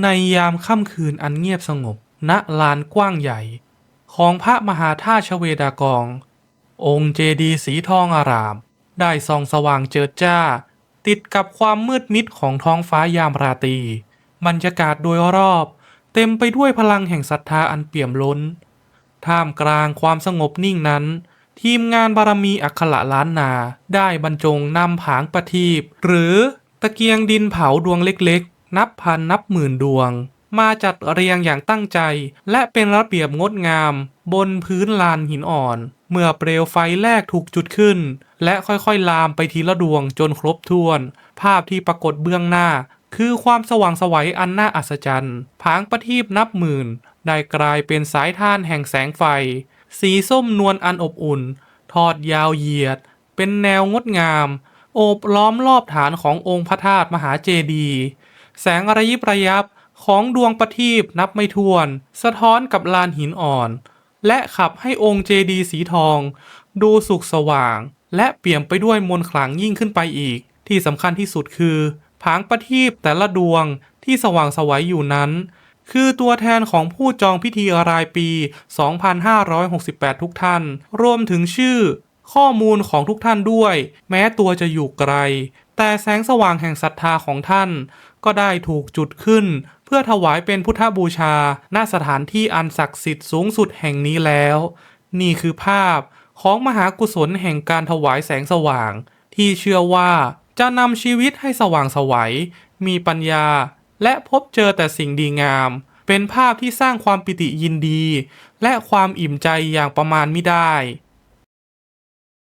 ในยามค่ำคืนอันเงียบสงบ ณ ลานกว้างใหญ่ ของพระมหาธาตุชเวดากอง องค์เจดีย์สีทองอาราม ได้ส่องสว่างเจิดจ้า ติดกับความมืดมิดของท้องฟ้ายามราตรีบรรยากาศโดยรอบ เต็มไปด้วยพลังแห่งศรัทธาอันเปี่ยมล้น ท่ามกลางความสงบนิ่งนั้น ทีมงานบารมีอัคระล้านนาได้บรรจงนำผางประทีปหรือตะเกียงดินเผาดวงเล็ก นับพันนับหมื่นดวง มาจัดเรียงอย่างตั้งใจ และเป็นระเบียบงดงาม บนพื้นลานหินอ่อน เมื่อเปลวไฟแรกถูกจุดขึ้น และค่อยๆลามไปทีละดวงจนครบถ้วน ภาพที่ปรากฏเบื้องหน้า คือความสว่างสวัยอันน่าอัศจรรย์ผางประทีปนับหมื่น ได้กลายเป็นสายท่านแห่งแสงไฟ สีส้มนวลอันอบอุ่น ทอดยาวเหยียด เป็นแนวงดงามโอบล้อมรอบฐานขององค์พระธาตุมหาเจดีย์ แสงระยิบระยับของดวงประทีปนับไม่ถ้วน สะท้อนกับลานหินอ่อน และขับให้องค์เจดีย์สีทอง ดูสุขสว่าง และเปี่ยมไปด้วยมนต์ขลังยิ่งขึ้นไปอีก ที่สำคัญที่สุดคือ ผางประทีปแต่ละดวงที่สว่างสวัยอยู่นั้น คือตัวแทนของผู้จองพิธีรายปี 2568 ทุกท่าน รวมถึงชื่อ ข้อมูลของทุกท่านด้วย แม้ตัวจะอยู่ไกล แต่แสงสว่างแห่งศรัทธาของท่าน ก็ได้ถูกจุดขึ้น เพื่อถวายเป็นพุทธบูชา ณสถานที่อันศักดิ์สิทธิ์สูงสุดแห่งนี้แล้ว นี่คือภาพของมหากุศลแห่งการถวายแสงสว่าง ที่เชื่อว่าจะนำชีวิตให้สว่างไสวัย มีปัญญา และพบเจอแต่สิ่งดีงาม เป็นภาพที่สร้างความปิติยินดี และความอิ่มใจอย่างประมาณไม่ได้